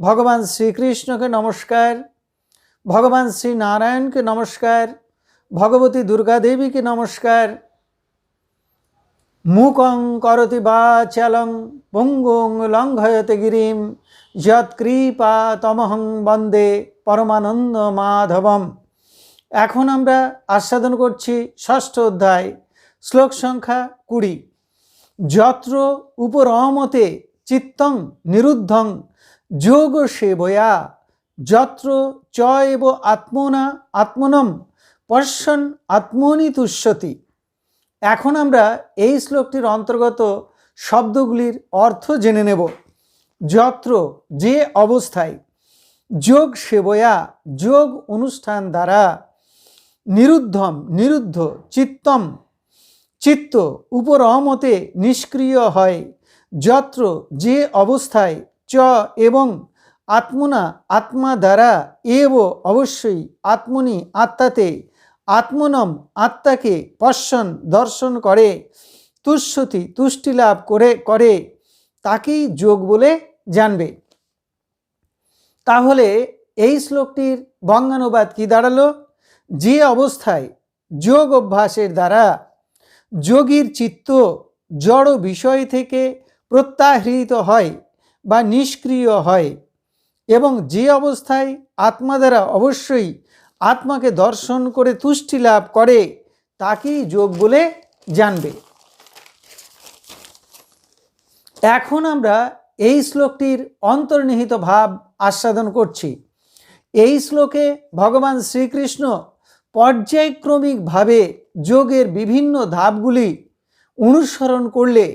ভগবান শ্রীকৃষ্ণকে নমস্কার, ভগবান শ্রী নারায়ণকে নমস্কার, ভগবতী দুর্গা দেবীকে নমস্কার। মুকং করতি বাচালং পঙ্গুং লঙ্ঘয়তে গিরিম যৎকৃপা তমহং বন্দে পরমানন্দ মাধবম। এখন আমরা আস্বাদন করছি ষষ্ঠ অধ্যায়, শ্লোক সংখ্যা কুড়ি। যত্র উপরমতে চিত্তং নিরুদ্ধং যোগ সেবয়া যত্র চ এব আত্মনা আত্মনম পশ্যন আত্মনি তুষ্যতি। এখন আমরা এই শ্লোকটির অন্তর্গত শব্দগুলির অর্থ জেনে নেব। যত্র যে অবস্থায়, যোগ সেবয়া, যোগ অনুষ্ঠান দ্বারা নিরুদ্ধম, নিরুদ্ধ, চিত্তম, চিত্ত উপরমতে নিষ্ক্রিয় হয়। যত্র যে অবস্থায় চ এবং আত্মনা, আত্মা দ্বারা এব অবশ্যই আত্মনি আত্মাতে, আত্মনম আত্মাকে পশ্যন দর্শন করে, তুষ্যতি তুষ্টি লাভ করে করে, তাকেই যোগ বলে জানবে। তাহলে এই শ্লোকটির বঙ্গানুবাদ কি দাঁড়াল? যে অবস্থায় যোগ অভ্যাসের দ্বারা যোগীর চিত্ত জড় বিষয় থেকে প্রত্যাহৃত হয় বা নিষ্ক্রিয় হয় এবং যে অবস্থায় আত্মা দ্বারা অবশ্যই আত্মাকে দর্শন করে তুষ্টি লাভ করে, তাকেই যোগ বলে জানবে। এখন আমরা এই শ্লোকটির অন্তর্নিহিত ভাব আস্বাদন করছি। এই শ্লোকে ভগবান শ্রীকৃষ্ণ পর্যায়ক্রমিকভাবে যোগের বিভিন্ন ধাপগুলি অনুসরণ করলে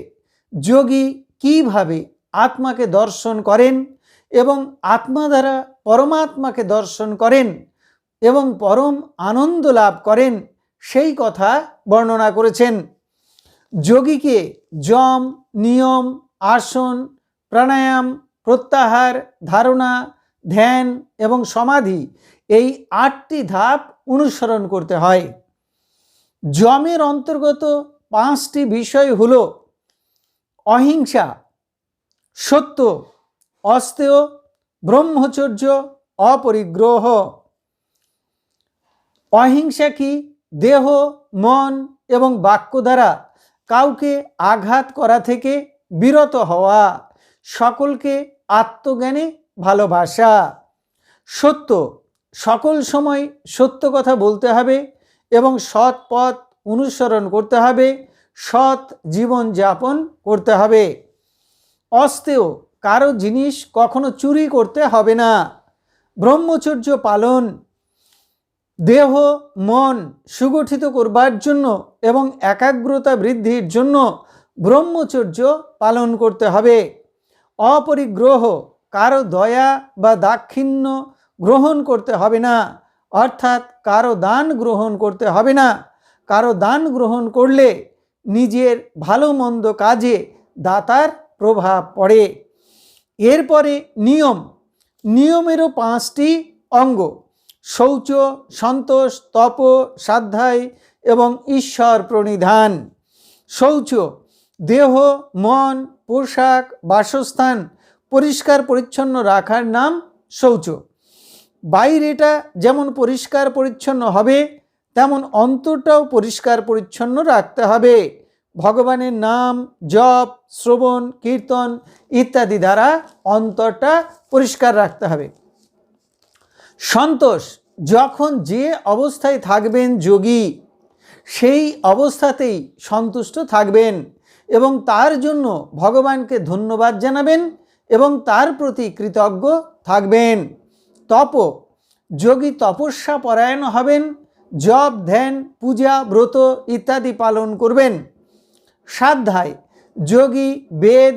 যোগী কীভাবে আত্মাকে দর্শন করেন এবং আত্মা দ্বারা পরমাত্মাকে দর্শন করেন এবং পরম আনন্দ লাভ করেন, সেই কথা বর্ণনা করেছেন। যোগীকে যম, নিয়ম, আসন, প্রাণায়াম, প্রত্যাহার, ধারণা, ধ্যান এবং সমাধি এই আটটি ধাপ অনুসরণ করতে হয়। যমের অন্তর্গত পাঁচটি বিষয় হল অহিংসা সত্য, অস্তেয়, ব্রহ্মচর্য, অপরিগ্রহ। অহিংসা কি? দেহ, মন এবং বাক্য দ্বারা কাউকে আঘাত করা থেকে বিরত হওয়া, সকলকে আত্মজ্ঞানে ভালোবাসা। সত্য, সকল সময় সত্য কথা বলতে হবে এবং সৎ পথ অনুসরণ করতে হবে, সৎ জীবন যাপন করতে হবে। অস্তেয় কারও জিনিস কখনো চুরি করতে হবে না। ব্রহ্মচর্য পালন, দেহ, মন সুগঠিত করবার জন্য এবং একাগ্রতা বৃদ্ধির জন্য ব্রহ্মচর্য পালন করতে হবে। অপরিগ্রহ, কারও দয়া বা দাক্ষিণ্য গ্রহণ করতে হবে না। অর্থাৎ কারও দান গ্রহণ করতে হবে না। কারও দান গ্রহণ করলে নিজের ভালো মন্দ কাজে দাতার প্রভাব পড়ে। এরপরে নিয়ম। নিয়মেরও পাঁচটি অঙ্গ। শৌচ, সন্তোষ, তপ সাধ্যায় এবং ঈশ্বর প্রণিধান। শৌচ, দেহ, মন, পোশাক, বাসস্থান পরিষ্কার পরিচ্ছন্ন রাখার নাম শৌচ। বাইরেটা যেমন পরিষ্কার পরিচ্ছন্ন হবে, তেমন অন্তরটাও পরিষ্কার পরিচ্ছন্ন রাখতে হবে। ভগবানের নাম, জপ, শ্রবণ, কীর্তন ইত্যাদি দ্বারা অন্তরটা পরিষ্কার রাখতে হবে। সন্তোষ, যখন যে অবস্থায় থাকবেন যোগী, সেই অবস্থাতেই সন্তুষ্ট থাকবেন এবং তার জন্য ভগবানকে ধন্যবাদ জানাবেন এবং তার প্রতি কৃতজ্ঞ থাকবেন। তপ, যোগী তপস্যা পরায়ণ হবেন, জপ, ধ্যান, পূজা, ব্রত ইত্যাদি পালন করবেন। সাধ্যায় যোগী, বেদ,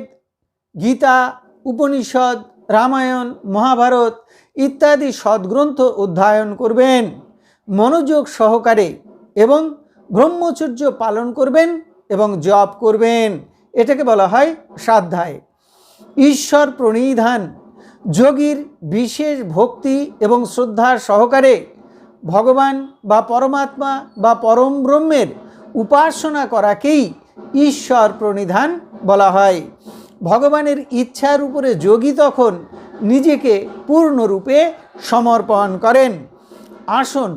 গীতা, উপনিষদ, রামায়ণ, মহাভারত ইত্যাদি সদ্গ্রন্থ অধ্যয়ন করবেন। মনোযোগ সহকারে এবং ব্রহ্মচর্য পালন করবেন এবং জপ করবেন। এটাকে বলা হয় সাধ্যায়। ঈশ্বর প্রণিধান, যোগীর বিশেষ ভক্তি এবং শ্রদ্ধার সহকারে ভগবান বা পরমাত্মা বা পরম ব্রহ্মের উপাসনা করাকেই ঈশ্বর প্রণিধান বলা হয়। ভগবানের ইচ্ছার উপরে যোগী তখন নিজেকে পূর্ণরূপে সমর্পণ করেন। আসন,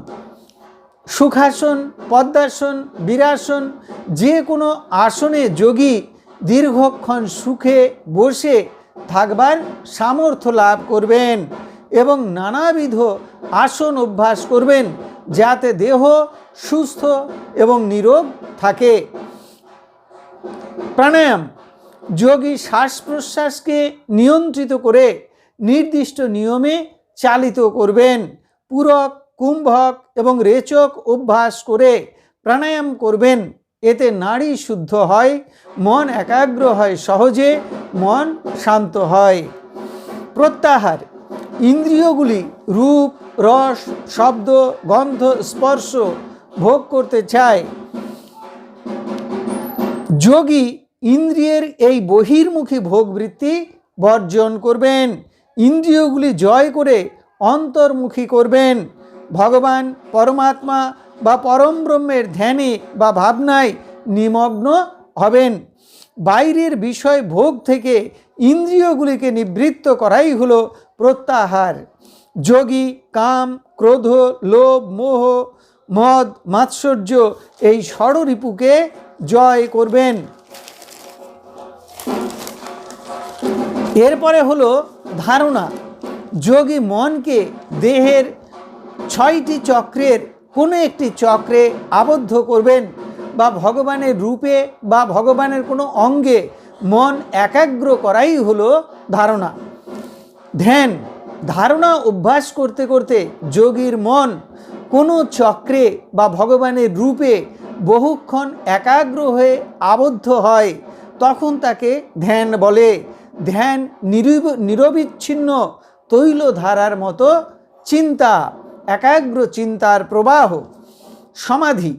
সুখাসন, পদ্মাসন, বীরাসন, যে কোনো আসনে যোগী দীর্ঘক্ষণ সুখে বসে থাকবার সামর্থ্য লাভ করবেন এবং নানাবিধ আসন অভ্যাস করবেন যাতে দেহ সুস্থ এবং নিরোগ থাকে। প্রাণায়াম, যোগী শ্বাস প্রশ্বাসকে নিয়ন্ত্রিত করে নির্দিষ্ট নিয়মে চালিত করবেন। পূরক, কুম্ভক এবং রেচক অভ্যাস করে প্রাণায়াম করবেন। এতে নাড়ি শুদ্ধ হয়, মন একাগ্র হয় সহজে, মন শান্ত হয়। প্রত্যাহার, ইন্দ্রিয়গুলি রূপ, রস, শব্দ, গন্ধ, স্পর্শ ভোগ করতে চায়। যোগী ইন্দ্রিয়ের এই বহির্মুখী ভোগবৃত্তি বর্জন করবেন। ইন্দ্রিয়গুলি জয় করে অন্তর্মুখী করবেন। ভগবান পরমাত্মা বা পরম ব্রহ্মের ধ্যানে বা ভাবনায় নিমগ্ন হবেন। বাইরের বিষয় ভোগ থেকে ইন্দ্রিয়গুলিকে নিবৃত্ত করাই হলো প্রত্যাহার। যোগী, কাম, ক্রোধ, লোভ, মোহ, মদ, মাৎসর্য এই ষড়রিপুকে জয় করবেন। এরপরে হলো ধারণা। যোগী মনকে দেহের ছয়টি চক্রের কোনো একটি চক্রে আবদ্ধ করবেন বা ভগবানের রূপে বা ভগবানের কোনো অঙ্গে মন একাগ্র করাই হলো ধারণা। ধ্যান, ধারণা অভ্যাস করতে করতে যোগীর মন কোনো চক্রে বা ভগবানের রূপে বহুক্ষণ একাগ্র হয়ে আবদ্ধ হয়, তখন তাকে ধ্যান বলে। ধ্যান নিরব নিরবিচ্ছিন্ন তৈল ধারার মতো চিন্তা, একাগ্র চিন্তার প্রবাহ। সমাধি।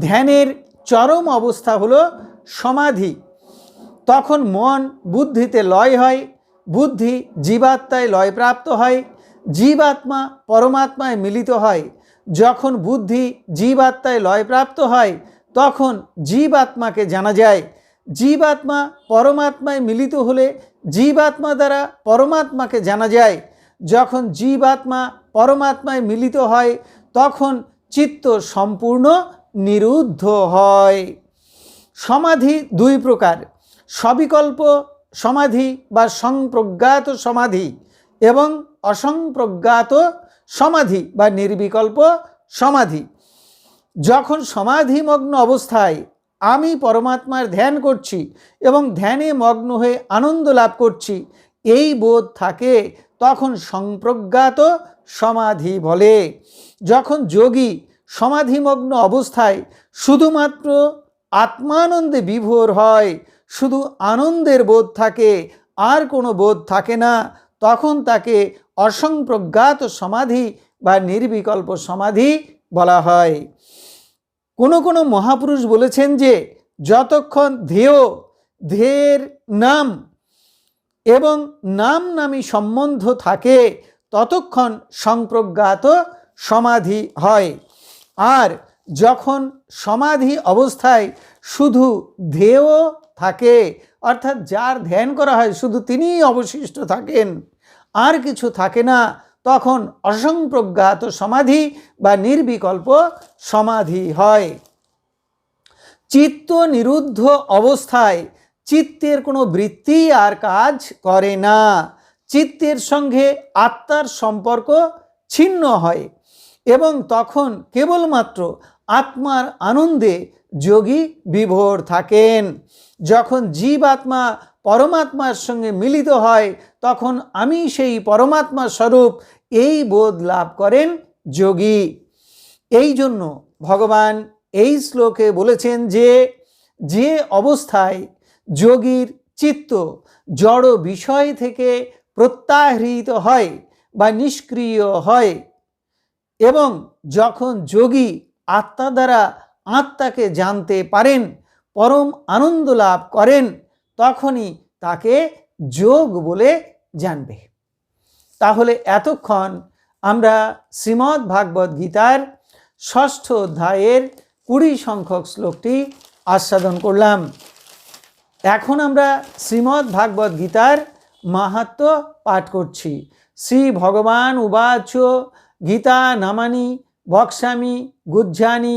ধ্যানের চরম অবস্থা হলো সমাধি। তখন মন বুদ্ধিতে লয় হয়, বুদ্ধি জীবাত্মায় লয়প্রাপ্ত হয়, জীবাত্মা পরমাত্মায় মিলিত হয়। যখন বুদ্ধি জীবাত্মায় লয়প্রাপ্ত হয়, তখন জীবাত্মাকে জানা যায় জীবাত্মা পরমাত্মায় মিলিত হলে জীবাত্মা দ্বারা পরমাত্মাকে জানা যায়। যখন জীবাত্মা পরমাত্মায় মিলিত হয়, তখন চিত্ত সম্পূর্ণ নিরুদ্ধ হয়। সমাধি দুই প্রকার, সবিকল্প সমাধি বা সংপ্রজ্ঞাত সমাধি এবং অসংপ্রজ্ঞাত সমাধি বা নির্বিকল্প সমাধি। যখন সমাধিমগ্ন অবস্থায় আমি পরমাত্মার ধ্যান করছি এবং ধ্যানে মগ্ন হয়ে আনন্দ লাভ করছি। এই বোধ থাকে তখন সংপ্রজ্ঞাত সমাধি বলে। যখন যোগী সমাধিমগ্ন অবস্থায় শুধুমাত্র আত্মানন্দে বিভোর হয়, শুধু আনন্দের বোধ থাকে, আর কোনো বোধ থাকে না, তখন তাকে অসংপ্রজ্ঞাত সমাধি বা নির্বিকল্প সমাধি বলা হয়। কোনো কোনো মহাপুরুষ বলেছেন যে যতক্ষণ ধেয়, ধেয়ের নাম এবং নাম নামী সম্বন্ধ থাকে, ততক্ষণ সংপ্রজ্ঞাত সমাধি হয়। আর যখন সমাধি অবস্থায় শুধু ধেয় থাকে, অর্থাৎ যার ধ্যান করা হয়, শুধু তিনিই অবশিষ্ট থাকেন, আর কিছু থাকে না তখন অসংপ্রজ্ঞাত সমাধি বা নির্বিকল্প সমাধি হয়। চিত্ত নিরুদ্ধ অবস্থায় চিত্তের কোনো বৃত্তি আর কাজ করে না। চিত্তের সঙ্গে আত্মার সম্পর্ক ছিন্ন হয় এবং তখন কেবলমাত্র আত্মার আনন্দে যোগী বিভোর থাকেন। যখন জীব আত্মা পরমাত্মার সঙ্গে মিলিত হয়, তখন আমি সেই পরমাত্মা স্বরূপ এই বোধ লাভ করেন যোগী। এই জন্য ভগবান এই শ্লোকে বলেছেন যে যে অবস্থায় যোগীর চিত্ত জড় বিষয় থেকে প্রত্যাহৃত হয় বা নিষ্ক্রিয় হয় এবং যখন যোগী আত্মা দ্বারা আত্মাকে জানতে পারেন, পরম আনন্দ লাভ করেন, তখনই তাকে যোগ বলে জানবে। তাহলে এতক্ষণ আমরা শ্রীমদ্ ভাগবত গীতার ষষ্ঠ অধ্যায়ের কুড়ি সংখ্যক শ্লোকটি আস্বাদন করলাম। এখন আমরা শ্রীমদ্ ভাগবত গীতার মাহাত্ম পাঠ করছি। শ্রী ভগবান উবাচ গীতা নামানি বক্সামি গুজ্জানি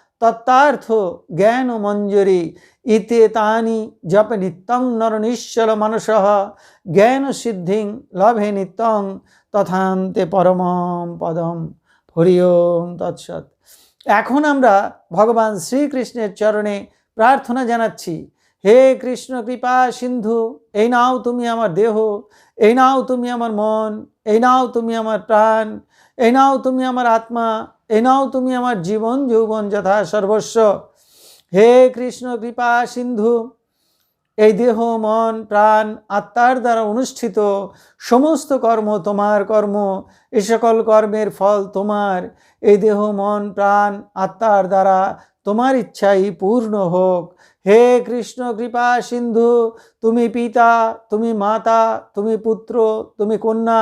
তত্ত্বার্থ জ্ঞান মঞ্জরি। ইতে তানি জপ নিত্যং নর নিশ্চল মানস। জ্ঞান সিদ্ধিং লভে নিত্যং তথান্তে পরমম পদম। হরি ওম তৎসৎ। এখন আমরা ভগবান শ্রীকৃষ্ণের চরণে প্রার্থনা জানাচ্ছি, হে কৃষ্ণ কৃপা সিন্ধু, এই নাও তুমি আমার দেহ, এই নাও তুমি আমার মন, এই নাও তুমি আমার প্রাণ, এই নাও তুমি আমার আত্মা এই নাও তুমি আমার জীবন, যৌবন যথা সর্বস্ব। হে কৃষ্ণ, কৃপা, সিন্ধু, এই দেহ, মন, প্রাণ, আত্মার দ্বারা অনুষ্ঠিত সমস্ত কর্ম তোমার কর্ম। এ সকল কর্মের ফল তোমার। এই দেহ, মন, প্রাণ, আত্মার দ্বারা তোমার ইচ্ছাই পূর্ণ হোক। হে কৃষ্ণ, কৃপা, সিন্ধু, তুমি পিতা, তুমি মাতা, তুমি পুত্র, তুমি কন্যা